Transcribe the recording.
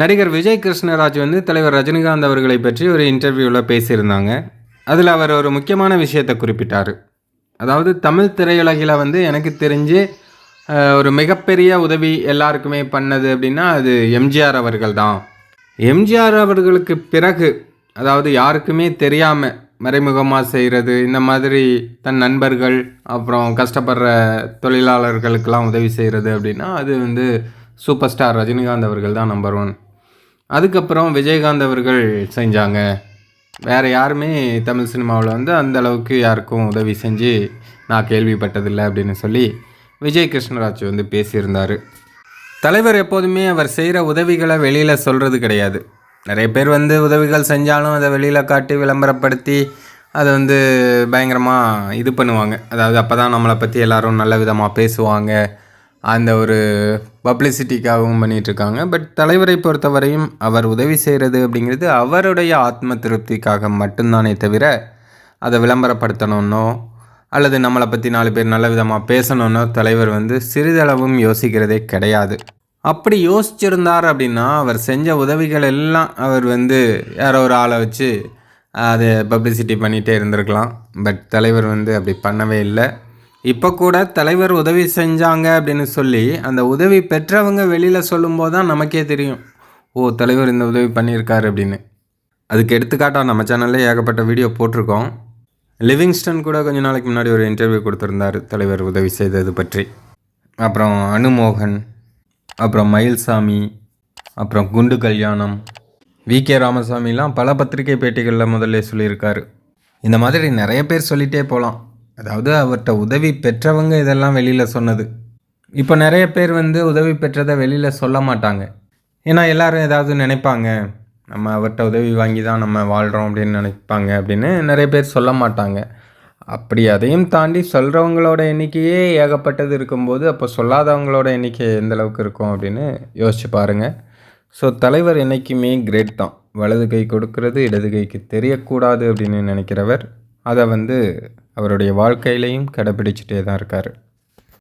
நடிகர் விஜய் கிருஷ்ணராஜ் வந்து தலைவர் ரஜினிகாந்த் அவர்களை பற்றி ஒரு இன்டர்வியூவில் பேசியிருந்தாங்க. அதில் அவர் ஒரு முக்கியமான விஷயத்தை குறிப்பிட்டார். அதாவது தமிழ் திரையுலகில் வந்து எனக்கு தெரிஞ்சு ஒரு மிகப்பெரிய உதவி எல்லாருக்குமே பண்ணது அப்படின்னா அது எம்ஜிஆர் அவர்கள் தான். எம்ஜிஆர் அவர்களுக்கு பிறகு அதாவது யாருக்குமே தெரியாமல் மறைமுகமாக செய்கிறது இந்த மாதிரி தன் நண்பர்கள் அப்புறம் கஷ்டப்படுற தொழிலாளர்களுக்கெல்லாம் உதவி செய்கிறது அப்படின்னா அது வந்து சூப்பர் ஸ்டார் ரஜினிகாந்த் அவர்கள் தான் நம்பர் ஒன் அதுக்கப்புறம் விஜயகாந்த் அவர்கள் செஞ்சாங்க. வேறு யாருமே தமிழ் சினிமாவில் வந்து அந்த அளவுக்கு யாருக்கும் உதவி செஞ்சு நான் கேள்விப்பட்டதில்லை அப்படின்னு சொல்லி விஜய் கிருஷ்ணராஜ் வந்து பேசியிருந்தார். தலைவர் எப்போதுமே அவர் செய்கிற உதவிகளை வெளியில் சொல்கிறது கிடையாது. நிறைய பேர் வந்து உதவிகள் செஞ்சாலும் அதை வெளியில் காட்டி விளம்பரப்படுத்தி அதை வந்து பயங்கரமாக இது பண்ணுவாங்க. அதாவது அப்போ தான் நம்மளை பற்றி எல்லோரும் நல்ல விதமாக பேசுவாங்க. அந்த ஒரு பப்ளிசிட்டிக்காகவும் பண்ணிகிட்ருக்காங்க பட் தலைவரை பொறுத்தவரையும் அவர் உதவி செய்கிறது அப்படிங்கிறது அவருடைய ஆத்ம திருப்திக்காக மட்டும்தானே தவிர அதை விளம்பரப்படுத்தணுன்னோ அல்லது நம்மளை பற்றி நாலு பேர் நல்ல விதமாக பேசணுன்னோ தலைவர் வந்து சிறிதளவும் யோசிக்கிறதே கிடையாது. அப்படி யோசிச்சிருந்தார் அப்படின்னா அவர் செஞ்ச உதவிகள் எல்லாம் அவர் வந்து யாரோ ஒரு ஆளை வச்சு அதை பப்ளிசிட்டி பண்ணிகிட்டே இருந்திருக்கலாம். பட் தலைவர் வந்து அப்படி பண்ணவே இல்லை. இப்போ கூட தலைவர் உதவி செஞ்சாங்க அப்படின்னு சொல்லி அந்த உதவி பெற்றவங்க வெளியில் சொல்லும்போது தான் நமக்கே தெரியும். ஓ தலைவர் இந்த உதவி பண்ணியிருக்காரு அப்படின்னு. அதுக்கு எடுத்துக்காட்டாக நம்ம சேனலில் ஏகப்பட்ட வீடியோ போட்டிருக்கோம். லிவிங்ஸ்டன் கூட கொஞ்ச நாளைக்கு முன்னாடி ஒரு இன்டர்வியூ கொடுத்துருந்தாரு தலைவர் உதவி செய்தது பற்றி. அப்புறம் அனுமோகன் அப்புறம் மயில்சாமி அப்புறம் குண்டு கல்யாணம் வி கே ராமசாமிலாம் பல பத்திரிகை பேட்டிகளில் முதல்ல சொல்லியிருக்காரு. இந்த மாதிரி நிறைய பேர் சொல்லிகிட்டே போகலாம் அதாவது அவர்கிட்ட உதவி பெற்றவங்க இதெல்லாம் வெளியில் சொன்னது. இப்போ நிறைய பேர் வந்து உதவி பெற்றதை வெளியில் சொல்ல மாட்டாங்க. ஏன்னா எல்லோரும் ஏதாவது நினைப்பாங்க நம்ம அவர்கிட்ட உதவி வாங்கி தான் நம்ம வாழ்கிறோம் அப்படின்னு நினைப்பாங்க அப்படின்னு நிறைய பேர் சொல்ல மாட்டாங்க. அப்படி அதையும் தாண்டி சொல்கிறவங்களோட எண்ணிக்கையே ஏகப்பட்டது இருக்கும்போது அப்போ சொல்லாதவங்களோட எண்ணிக்கை எந்த அளவுக்கு இருக்கும் அப்படின்னு யோசிச்சு பாருங்கள் ஸோ தலைவர் என்றைக்குமே கிரேட் தான். வலது கை கொடுக்கறது இடது கைக்கு தெரியக்கூடாது அப்படின்னு நினைக்கிறவர் அதை வந்து அவருடைய வாழ்க்கையிலையும் கடைப்பிடிச்சிட்டே தான் இருக்கார்.